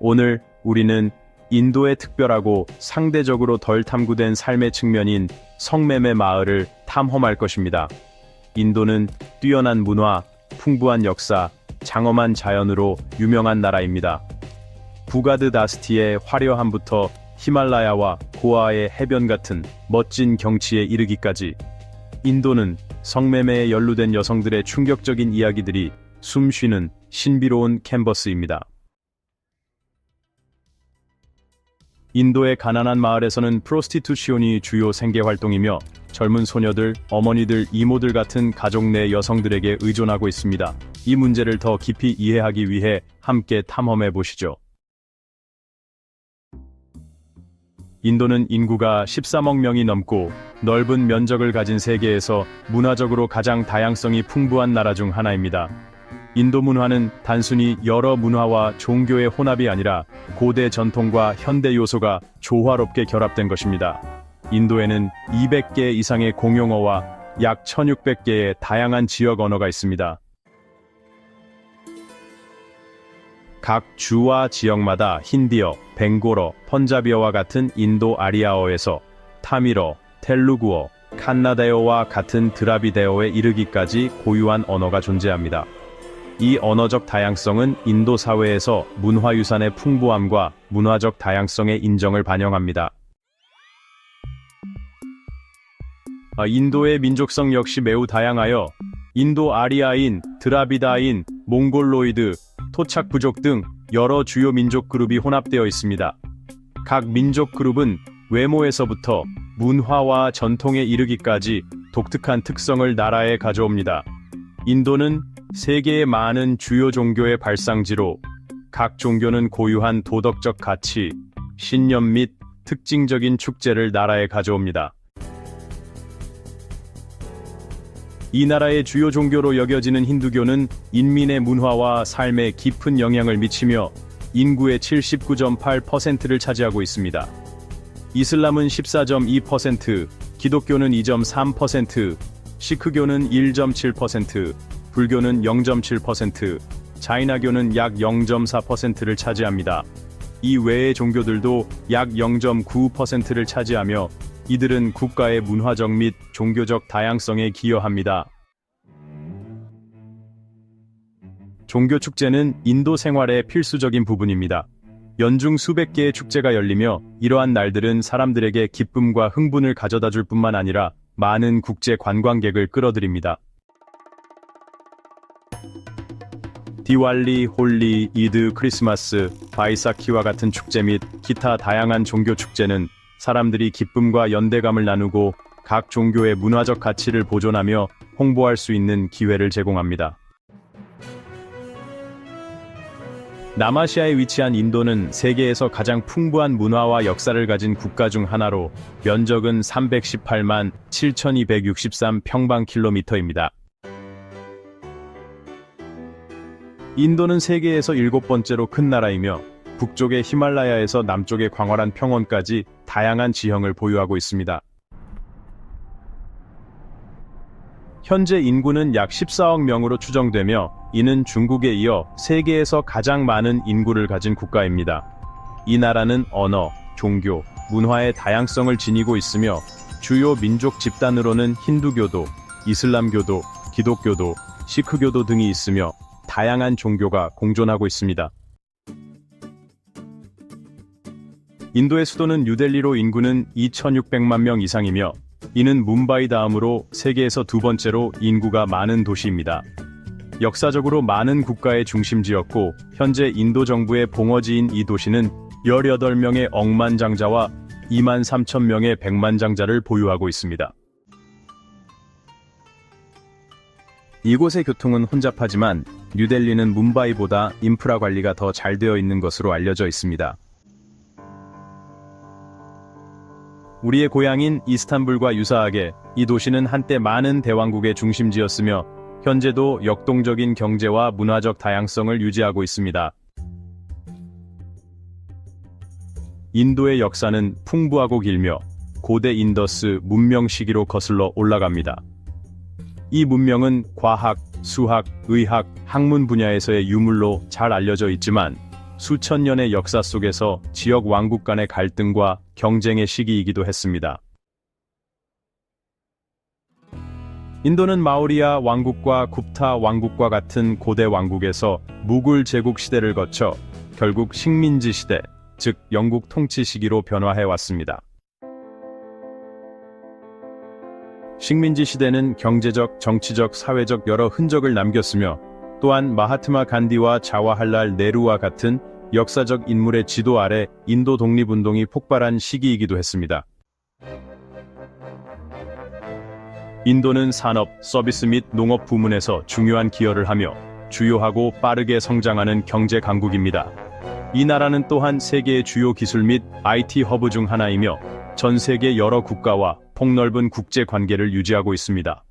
오늘 우리는 인도의 특별하고 상대적으로 덜 탐구된 삶의 측면인 성매매 마을을 탐험할 것입니다. 인도는 뛰어난 문화, 풍부한 역사, 장엄한 자연으로 유명한 나라입니다. 부가드 다스티의 화려함부터 히말라야와 고아의 해변 같은 멋진 경치에 이르기까지 인도는 성매매에 연루된 여성들의 충격적인 이야기들이 숨쉬는 신비로운 캔버스입니다. 인도의 가난한 마을에서는 프로스티투시온이 주요 생계 활동이며 젊은 소녀들, 어머니들, 이모들 같은 가족 내 여성들에게 의존하고 있습니다. 이 문제를 더 깊이 이해하기 위해 함께 탐험해 보시죠. 인도는 인구가 13억 명이 넘고 넓은 면적을 가진 세계에서 문화적으로 가장 다양성이 풍부한 나라 중 하나입니다. 인도 문화는 단순히 여러 문화와 종교의 혼합이 아니라 고대 전통과 현대 요소가 조화롭게 결합된 것입니다. 인도에는 200개 이상의 공용어와 약 1600개의 다양한 지역 언어가 있습니다. 각 주와 지역마다 힌디어, 벵고러, 펀자비어와 같은 인도 아리아어에서 타미러, 텔루구어, 칸나다어와 같은 드라비데어에 이르기까지 고유한 언어가 존재합니다. 이 언어적 다양성은 인도 사회에서 문화유산의 풍부함과 문화적 다양성의 인정을 반영합니다. 아, 인도의 민족성 역시 매우 다양하여 인도 아리아인, 드라비다인, 몽골로이드, 토착 부족 등 여러 주요 민족 그룹이 혼합되어 있습니다. 각 민족 그룹은 외모에서부터 문화와 전통에 이르기까지 독특한 특성을 나라에 가져옵니다. 인도는 세계의 많은 주요 종교의 발상지로 각 종교는 고유한 도덕적 가치, 신념 및 특징적인 축제를 나라에 가져옵니다. 이 나라의 주요 종교로 여겨지는 힌두교는 인민의 문화와 삶에 깊은 영향을 미치며 인구의 79.8%를 차지하고 있습니다. 이슬람은 14.2%, 기독교는 2.3%, 시크교는 1.7%, 불교는 0.7%, 자이나교는 약 0.4%를 차지합니다. 이 외의 종교들도 약 0.9%를 차지하며 이들은 국가의 문화적 및 종교적 다양성에 기여합니다. 종교 축제는 인도 생활의 필수적인 부분입니다. 연중 수백 개의 축제가 열리며 이러한 날들은 사람들에게 기쁨과 흥분을 가져다 줄 뿐만 아니라 많은 국제 관광객을 끌어들입니다. 디왈리, 홀리, 이드, 크리스마스, 바이사키와 같은 축제 및 기타 다양한 종교 축제는 사람들이 기쁨과 연대감을 나누고 각 종교의 문화적 가치를 보존하며 홍보할 수 있는 기회를 제공합니다. 남아시아에 위치한 인도는 세계에서 가장 풍부한 문화와 역사를 가진 국가 중 하나로 면적은 318만 7263 평방킬로미터입니다. 인도는 세계에서 일곱 번째로 큰 나라이며 북쪽의 히말라야에서 남쪽의 광활한 평원까지 다양한 지형을 보유하고 있습니다. 현재 인구는 약 14억 명으로 추정되며 이는 중국에 이어 세계에서 가장 많은 인구를 가진 국가입니다. 이 나라는 언어, 종교, 문화의 다양성을 지니고 있으며 주요 민족 집단으로는 힌두교도, 이슬람교도, 기독교도, 시크교도 등이 있으며 다양한 종교가 공존하고 있습니다. 인도의 수도는 뉴델리로 인구는 2,600만 명 이상이며 이는 뭄바이 다음으로 세계에서 두 번째로 인구가 많은 도시입니다. 역사적으로 많은 국가의 중심지였고 현재 인도 정부의 봉어지인 이 도시는 18명의 억만장자와 2만 3천 명의 백만장자를 보유하고 있습니다. 이곳의 교통은 혼잡하지만 뉴델리는 뭄바이보다 인프라 관리가 더 잘 되어 있는 것으로 알려져 있습니다. 우리의 고향인 이스탄불과 유사하게 이 도시는 한때 많은 대왕국의 중심지였으며 현재도 역동적인 경제와 문화적 다양성을 유지하고 있습니다. 인도의 역사는 풍부하고 길며 고대 인더스 문명 시기로 거슬러 올라갑니다. 이 문명은 과학, 수학, 의학, 학문 분야에서의 유물로 잘 알려져 있지만 수천 년의 역사 속에서 지역 왕국 간의 갈등과 경쟁의 시기이기도 했습니다. 인도는 마우리아 왕국과 굽타 왕국과 같은 고대 왕국에서 무굴 제국 시대를 거쳐 결국 식민지 시대, 즉 영국 통치 시기로 변화해 왔습니다. 식민지 시대는 경제적, 정치적, 사회적 여러 흔적을 남겼으며 또한 마하트마 간디와 자와할랄 네루와 같은 역사적 인물의 지도 아래 인도 독립운동이 폭발한 시기이기도 했습니다. 인도는 산업, 서비스 및 농업 부문에서 중요한 기여를 하며 주요하고 빠르게 성장하는 경제 강국입니다. 이 나라는 또한 세계의 주요 기술 및 IT 허브 중 하나이며 전 세계 여러 국가와 폭넓은 국제 관계를 유지하고 있습니다.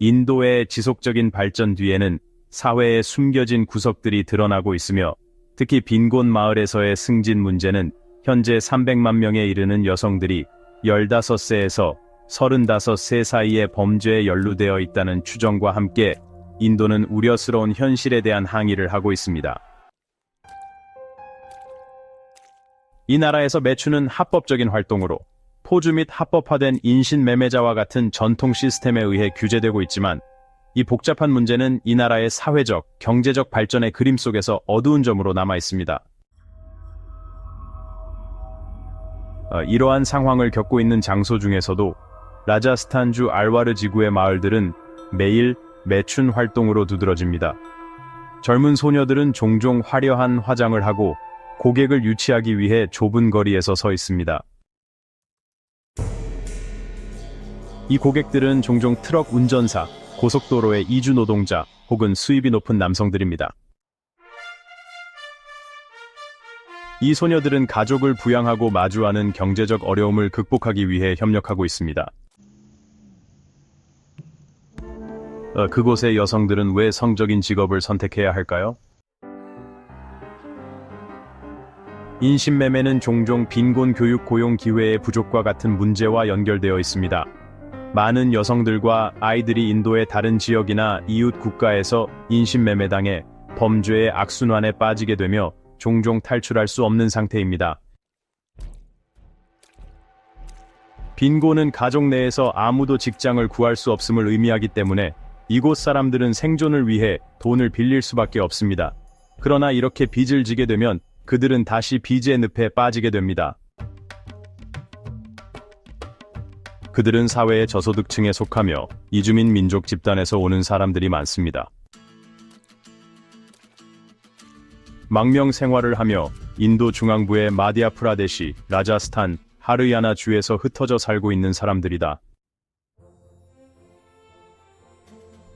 인도의 지속적인 발전 뒤에는 사회의 숨겨진 구석들이 드러나고 있으며 특히 빈곤 마을에서의 승진 문제는 현재 300만 명에 이르는 여성들이 15세에서 35세 사이에 범죄에 연루되어 있다는 추정과 함께 인도는 우려스러운 현실에 대한 항의를 하고 있습니다. 이 나라에서 매춘은 합법적인 활동으로 포주 및 합법화된 인신 매매자와 같은 전통 시스템에 의해 규제되고 있지만 이 복잡한 문제는 이 나라의 사회적, 경제적 발전의 그림 속에서 어두운 점으로 남아 있습니다. 어, 이러한 상황을 겪고 있는 장소 중에서도 라자스탄주 알와르 지구의 마을들은 매일 매춘 활동으로 두드러집니다. 젊은 소녀들은 종종 화려한 화장을 하고 고객을 유치하기 위해 좁은 거리에서 서 있습니다. 이 고객들은 종종 트럭 운전사, 고속도로의 이주 노동자 혹은 수입이 높은 남성들입니다. 이 소녀들은 가족을 부양하고 마주하는 경제적 어려움을 극복하기 위해 협력하고 있습니다. 어, 그곳의 여성들은 왜 성적인 직업을 선택해야 할까요? 인신매매는 종종 빈곤 교육 고용 기회의 부족과 같은 문제와 연결되어 있습니다. 많은 여성들과 아이들이 인도의 다른 지역이나 이웃 국가에서 인신매매당해 범죄의 악순환에 빠지게 되며 종종 탈출할 수 없는 상태입니다. 빈곤은 가족 내에서 아무도 직장을 구할 수 없음을 의미하기 때문에 이곳 사람들은 생존을 위해 돈을 빌릴 수밖에 없습니다. 그러나 이렇게 빚을 지게 되면 그들은 다시 빚의 늪에 빠지게 됩니다. 그들은 사회의 저소득층에 속하며 이주민 민족 집단에서 오는 사람들이 많습니다. 망명 생활을 하며 인도 중앙부의 마디아 프라데시, 라자스탄, 하르야나 주에서 흩어져 살고 있는 사람들이다.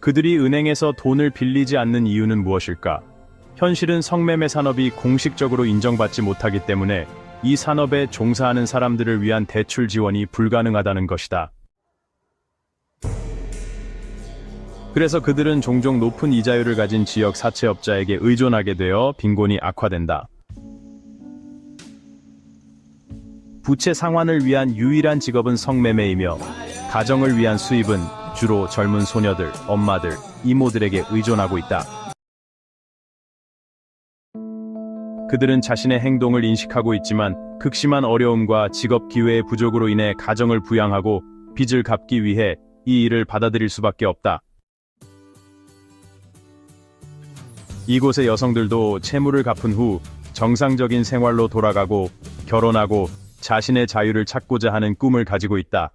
그들이 은행에서 돈을 빌리지 않는 이유는 무엇일까? 현실은 성매매 산업이 공식적으로 인정받지 못하기 때문에 이 산업에 종사하는 사람들을 위한 대출 지원이 불가능하다는 것이다. 그래서 그들은 종종 높은 이자율을 가진 지역 사채업자에게 의존하게 되어 빈곤이 악화된다. 부채 상환을 위한 유일한 직업은 성매매이며 가정을 위한 수입은 주로 젊은 소녀들, 엄마들, 이모들에게 의존하고 있다. 그들은 자신의 행동을 인식하고 있지만 극심한 어려움과 직업 기회의 부족으로 인해 가정을 부양하고 빚을 갚기 위해 이 일을 받아들일 수밖에 없다. 이곳의 여성들도 채무를 갚은 후 정상적인 생활로 돌아가고 결혼하고 자신의 자유를 찾고자 하는 꿈을 가지고 있다.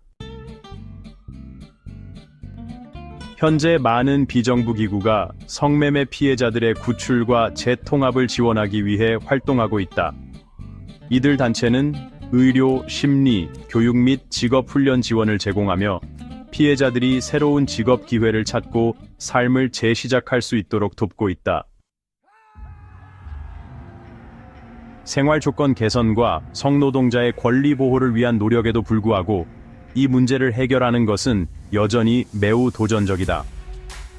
현재 많은 비정부 기구가 성매매 피해자들의 구출과 재통합을 지원하기 위해 활동하고 있다. 이들 단체는 의료, 심리, 교육 및 직업 훈련 지원을 제공하며 피해자들이 새로운 직업 기회를 찾고 삶을 재시작할 수 있도록 돕고 있다. 생활 조건 개선과 성노동자의 권리 보호를 위한 노력에도 불구하고 이 문제를 해결하는 것은 여전히 매우 도전적이다.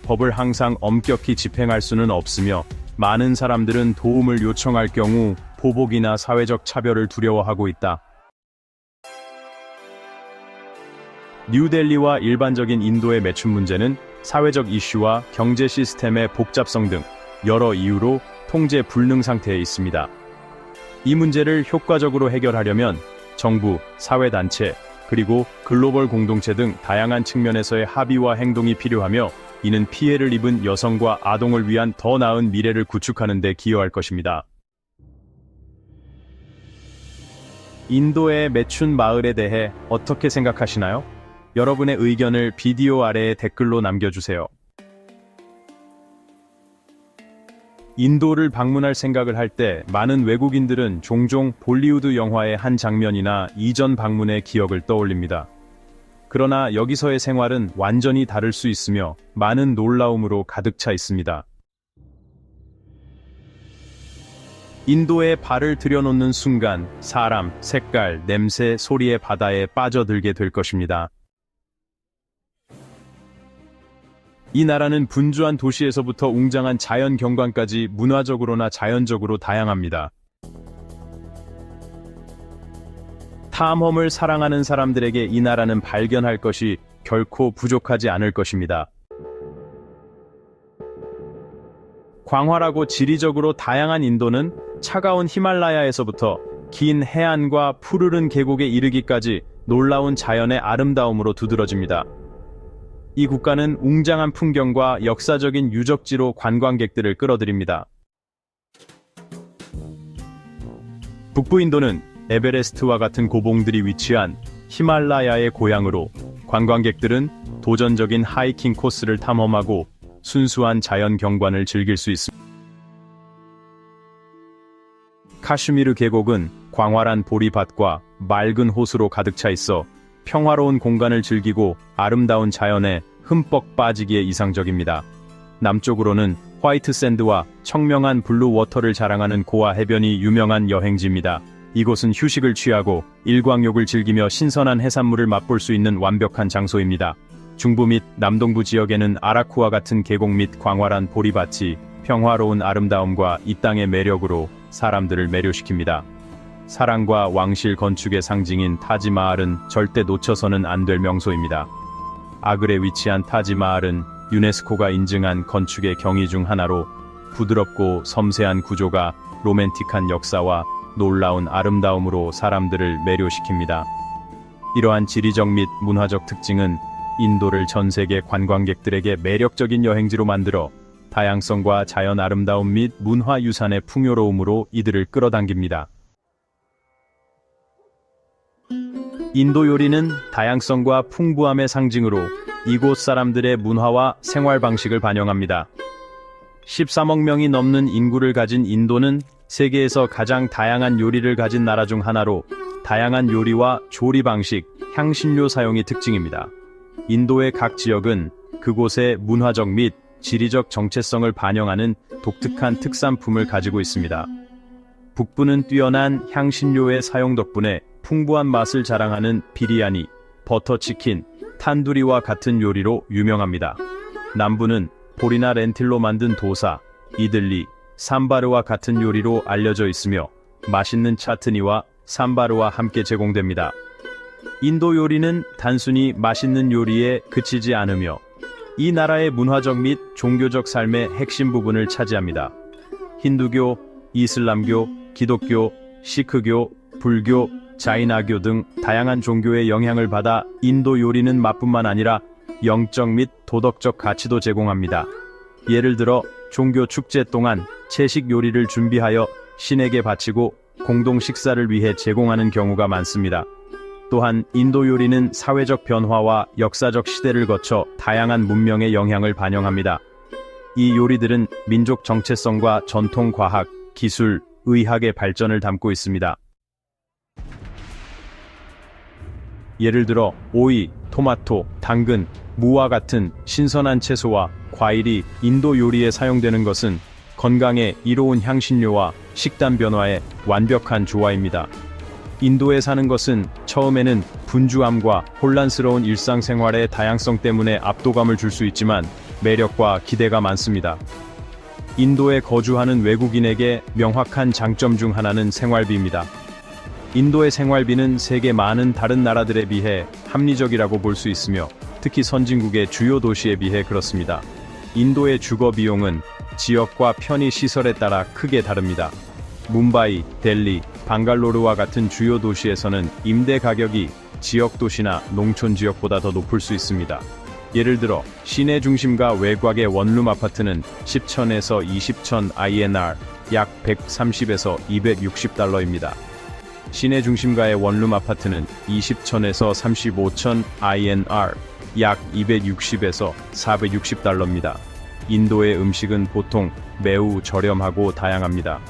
법을 항상 엄격히 집행할 수는 없으며 많은 사람들은 도움을 요청할 경우 보복이나 사회적 차별을 두려워하고 있다. 뉴델리와 일반적인 인도의 매춘 문제는 사회적 이슈와 경제 시스템의 복잡성 등 여러 이유로 통제 불능 상태에 있습니다. 이 문제를 효과적으로 해결하려면 정부, 사회단체, 그리고 글로벌 공동체 등 다양한 측면에서의 합의와 행동이 필요하며 이는 피해를 입은 여성과 아동을 위한 더 나은 미래를 구축하는 데 기여할 것입니다. 인도의 매춘 마을에 대해 어떻게 생각하시나요? 여러분의 의견을 비디오 아래에 댓글로 남겨주세요. 인도를 방문할 생각을 할 때 많은 외국인들은 종종 볼리우드 영화의 한 장면이나 이전 방문의 기억을 떠올립니다. 그러나 여기서의 생활은 완전히 다를 수 있으며 많은 놀라움으로 가득 차 있습니다. 인도에 발을 들여놓는 순간 사람, 색깔, 냄새, 소리의 바다에 빠져들게 될 것입니다. 이 나라는 분주한 도시에서부터 웅장한 자연 경관까지 문화적으로나 자연적으로 다양합니다. 탐험을 사랑하는 사람들에게 이 나라는 발견할 것이 결코 부족하지 않을 것입니다. 광활하고 지리적으로 다양한 인도는 차가운 히말라야에서부터 긴 해안과 푸르른 계곡에 이르기까지 놀라운 자연의 아름다움으로 두드러집니다. 이 국가는 웅장한 풍경과 역사적인 유적지로 관광객들을 끌어들입니다. 북부 인도는 에베레스트와 같은 고봉들이 위치한 히말라야의 고향으로 관광객들은 도전적인 하이킹 코스를 탐험하고 순수한 자연 경관을 즐길 수 있습니다. 카슈미르 계곡은 광활한 보리밭과 맑은 호수로 가득 차 있어 평화로운 공간을 즐기고 아름다운 자연에 흠뻑 빠지기에 이상적입니다. 남쪽으로는 화이트 샌드와 청명한 블루 워터를 자랑하는 고아 해변이 유명한 여행지입니다. 이곳은 휴식을 취하고 일광욕을 즐기며 신선한 해산물을 맛볼 수 있는 완벽한 장소입니다. 중부 및 남동부 지역에는 아라쿠와 같은 계곡 및 광활한 보리밭이 평화로운 아름다움과 이 땅의 매력으로 사람들을 매료시킵니다. 사랑과 왕실 건축의 상징인 타지마할은 절대 놓쳐서는 안 될 명소입니다. 아글에 위치한 타지마할은 유네스코가 인증한 건축의 경이 중 하나로 부드럽고 섬세한 구조가 로맨틱한 역사와 놀라운 아름다움으로 사람들을 매료시킵니다. 이러한 지리적 및 문화적 특징은 인도를 전 세계 관광객들에게 매력적인 여행지로 만들어 다양성과 자연 아름다움 및 문화 유산의 풍요로움으로 이들을 끌어당깁니다. 인도 요리는 다양성과 풍부함의 상징으로 이곳 사람들의 문화와 생활 방식을 반영합니다. 13억 명이 넘는 인구를 가진 인도는 세계에서 가장 다양한 요리를 가진 나라 중 하나로 다양한 요리와 조리 방식, 향신료 사용이 특징입니다. 인도의 각 지역은 그곳의 문화적 및 지리적 정체성을 반영하는 독특한 특산품을 가지고 있습니다. 북부는 뛰어난 향신료의 사용 덕분에 풍부한 맛을 자랑하는 비리아니, 버터치킨, 탄두리와 같은 요리로 유명합니다. 남부는 보리나 렌틸로 만든 도사, 이들리, 삼바르와 같은 요리로 알려져 있으며 맛있는 차트니와 삼바르와 함께 제공됩니다. 인도 요리는 단순히 맛있는 요리에 그치지 않으며 이 나라의 문화적 및 종교적 삶의 핵심 부분을 차지합니다. 힌두교, 이슬람교, 기독교, 시크교, 불교, 자이나교 등 다양한 종교의 영향을 받아 인도 요리는 맛뿐만 아니라 영적 및 도덕적 가치도 제공합니다. 예를 들어 종교 축제 동안 채식 요리를 준비하여 신에게 바치고 공동 식사를 위해 제공하는 경우가 많습니다. 또한 인도 요리는 사회적 변화와 역사적 시대를 거쳐 다양한 문명의 영향을 반영합니다. 이 요리들은 민족 정체성과 전통 과학, 기술, 의학의 발전을 담고 있습니다. 예를 들어 오이, 토마토, 당근, 무와 같은 신선한 채소와 과일이 인도 요리에 사용되는 것은 건강에 이로운 향신료와 식단 변화의 완벽한 조화입니다. 인도에 사는 것은 처음에는 분주함과 혼란스러운 일상생활의 다양성 때문에 압도감을 줄 수 있지만 매력과 기대가 많습니다. 인도에 거주하는 외국인에게 명확한 장점 중 하나는 생활비입니다. 인도의 생활비는 세계 많은 다른 나라들에 비해 합리적이라고 볼 수 있으며 특히 선진국의 주요 도시에 비해 그렇습니다. 인도의 주거 비용은 지역과 편의 시설에 따라 크게 다릅니다. 뭄바이, 델리, 방갈로르와 같은 주요 도시에서는 임대 가격이 지역 도시나 농촌 지역보다 더 높을 수 있습니다. 예를 들어 시내 중심과 외곽의 원룸 아파트는 10천에서 20천 INR 약 130에서 260달러입니다. 시내 중심가의 원룸 아파트는 20천에서 35천 INR 약 260에서 460달러입니다. 인도의 음식은 보통 매우 저렴하고 다양합니다.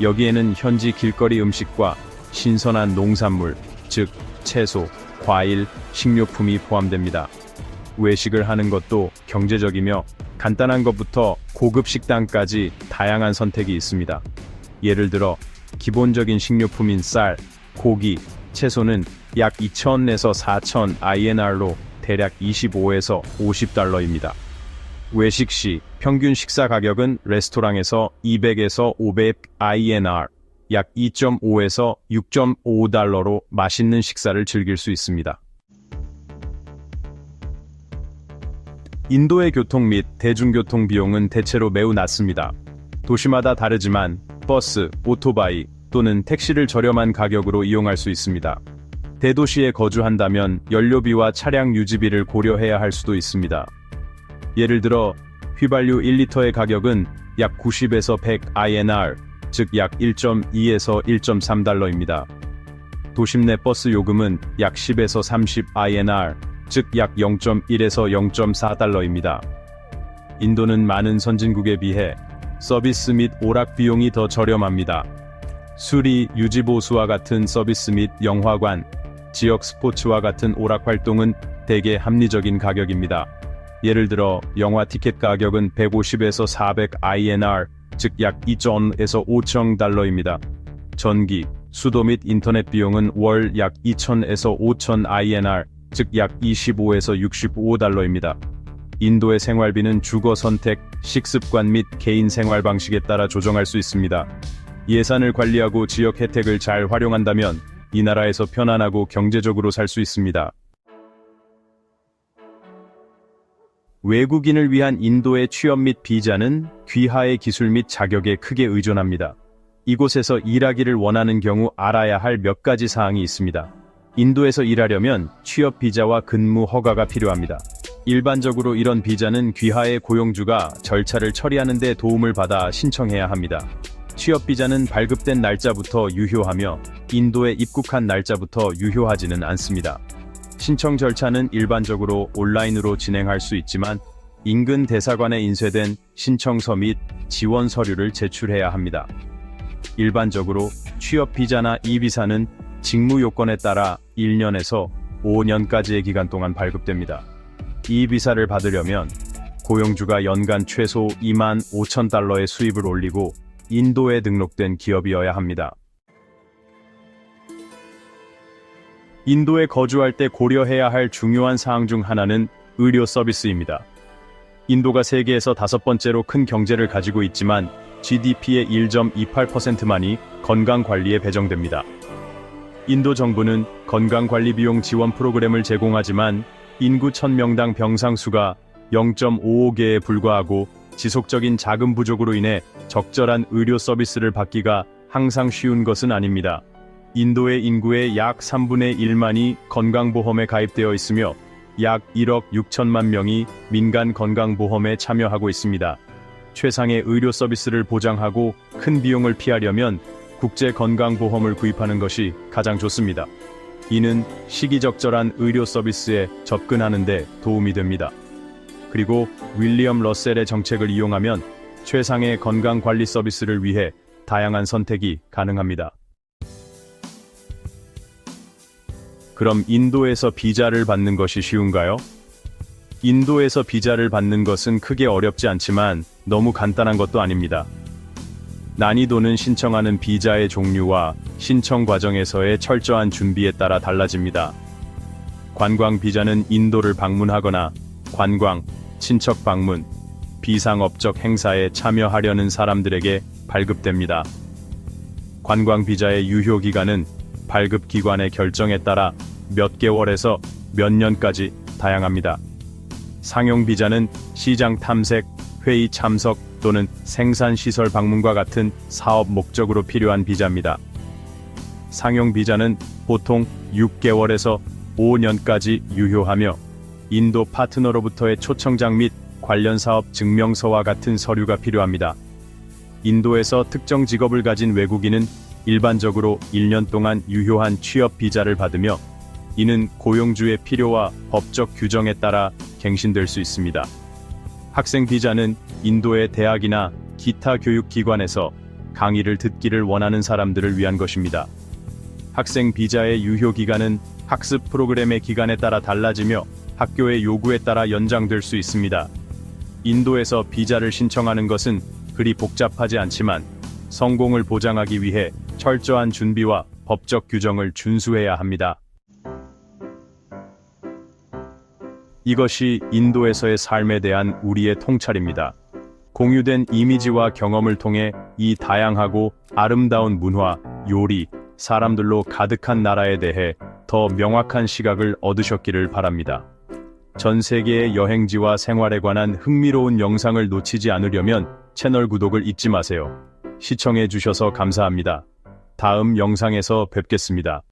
여기에는 현지 길거리 음식과 신선한 농산물, 즉 채소, 과일, 식료품이 포함됩니다. 외식을 하는 것도 경제적이며 간단한 것부터 고급 식당까지 다양한 선택이 있습니다. 예를 들어 기본적인 식료품인 쌀, 고기, 채소는 약 2,000에서 4,000 INR로 대략 25에서 50달러입니다. 외식 시 평균 식사 가격은 레스토랑에서 200에서 500 INR, 약 2.5에서 6.5달러로 맛있는 식사를 즐길 수 있습니다. 인도의 교통 및 대중교통 비용은 대체로 매우 낮습니다. 도시마다 다르지만 버스, 오토바이 또는 택시를 저렴한 가격으로 이용할 수 있습니다. 대도시에 거주한다면 연료비와 차량 유지비를 고려해야 할 수도 있습니다. 예를 들어 휘발유 1리터의 가격은 약 90에서 100 INR, 즉 약 1.2에서 1.3달러입니다. 도심 내 버스 요금은 약 10에서 30 INR, 즉 약 0.1에서 0.4달러입니다. 인도는 많은 선진국에 비해 서비스 및 오락 비용이 더 저렴합니다. 수리, 유지 보수와 같은 서비스 및 영화관, 지역 스포츠와 같은 오락 활동은 대개 합리적인 가격입니다. 예를 들어 영화 티켓 가격은 150에서 400 INR, 즉 약 2,000에서 5,000 달러입니다. 전기, 수도 및 인터넷 비용은 월 약 2,000에서 5,000 INR, 즉 약 25에서 65달러입니다. 인도의 생활비는 주거 선택, 식습관 및 개인 생활 방식에 따라 조정할 수 있습니다. 예산을 관리하고 지역 혜택을 잘 활용한다면 이 나라에서 편안하고 경제적으로 살 수 있습니다. 외국인을 위한 인도의 취업 및 비자는 귀하의 기술 및 자격에 크게 의존합니다. 이곳에서 일하기를 원하는 경우 알아야 할 몇 가지 사항이 있습니다. 인도에서 일하려면 취업 비자와 근무 허가가 필요합니다. 일반적으로 이런 비자는 귀하의 고용주가 절차를 처리하는 데 도움을 받아 신청해야 합니다. 취업 비자는 발급된 날짜부터 유효하며 인도에 입국한 날짜부터 유효하지는 않습니다. 신청 절차는 일반적으로 온라인으로 진행할 수 있지만 인근 대사관에 인쇄된 신청서 및 지원 서류를 제출해야 합니다. 일반적으로 취업 비자나 이 비자는 직무 요건에 따라 1년에서 5년까지의 기간 동안 발급됩니다. 이 비자를 받으려면 고용주가 연간 최소 2만 5천 달러의 수입을 올리고 인도에 등록된 기업이어야 합니다. 인도에 거주할 때 고려해야 할 중요한 사항 중 하나는 의료 서비스입니다. 인도가 세계에서 다섯 번째로 큰 경제를 가지고 있지만 GDP의 1.28%만이 건강관리에 배정됩니다. 인도 정부는 건강관리 비용 지원 프로그램을 제공하지만 인구 1000명당 병상 수가 0.55개에 불과하고 지속적인 자금 부족으로 인해 적절한 의료 서비스를 받기가 항상 쉬운 것은 아닙니다. 인도의 인구의 약 3분의 1만이 건강보험에 가입되어 있으며 약 1억 6천만 명이 민간 건강보험에 참여하고 있습니다. 최상의 의료 서비스를 보장하고 큰 비용을 피하려면 국제 건강보험을 구입하는 것이 가장 좋습니다. 이는 시기적절한 의료 서비스에 접근하는 데 도움이 됩니다. 그리고 윌리엄 러셀의 정책을 이용하면 최상의 건강 관리 서비스를 위해 다양한 선택이 가능합니다. 그럼 인도에서 비자를 받는 것이 쉬운가요? 인도에서 비자를 받는 것은 크게 어렵지 않지만 너무 간단한 것도 아닙니다. 난이도는 신청하는 비자의 종류와 신청 과정에서의 철저한 준비에 따라 달라집니다. 관광 비자는 인도를 방문하거나 관광, 친척 방문, 비상업적 행사에 참여하려는 사람들에게 발급됩니다. 관광 비자의 유효 기간은 발급 기관의 결정에 따라 몇 개월에서 몇 년까지 다양합니다. 상용 비자는 시장 탐색, 회의 참석, 또는 생산시설 방문과 같은 사업 목적으로 필요한 비자입니다. 상용 비자는 보통 6개월에서 5년까지 유효하며 인도 파트너로부터의 초청장 및 관련 사업 증명서와 같은 서류가 필요합니다. 인도에서 특정 직업을 가진 외국인은 일반적으로 1년 동안 유효한 취업 비자를 받으며 이는 고용주의 필요와 법적 규정에 따라 갱신될 수 있습니다. 학생 비자는 인도의 대학이나 기타 교육기관에서 강의를 듣기를 원하는 사람들을 위한 것입니다. 학생 비자의 유효 기간은 학습 프로그램의 기간에 따라 달라지며 학교의 요구에 따라 연장될 수 있습니다. 인도에서 비자를 신청하는 것은 그리 복잡하지 않지만 성공을 보장하기 위해 철저한 준비와 법적 규정을 준수해야 합니다. 이것이 인도에서의 삶에 대한 우리의 통찰입니다. 공유된 이미지와 경험을 통해 이 다양하고 아름다운 문화, 요리, 사람들로 가득한 나라에 대해 더 명확한 시각을 얻으셨기를 바랍니다. 전 세계의 여행지와 생활에 관한 흥미로운 영상을 놓치지 않으려면 채널 구독을 잊지 마세요. 시청해 주셔서 감사합니다. 다음 영상에서 뵙겠습니다.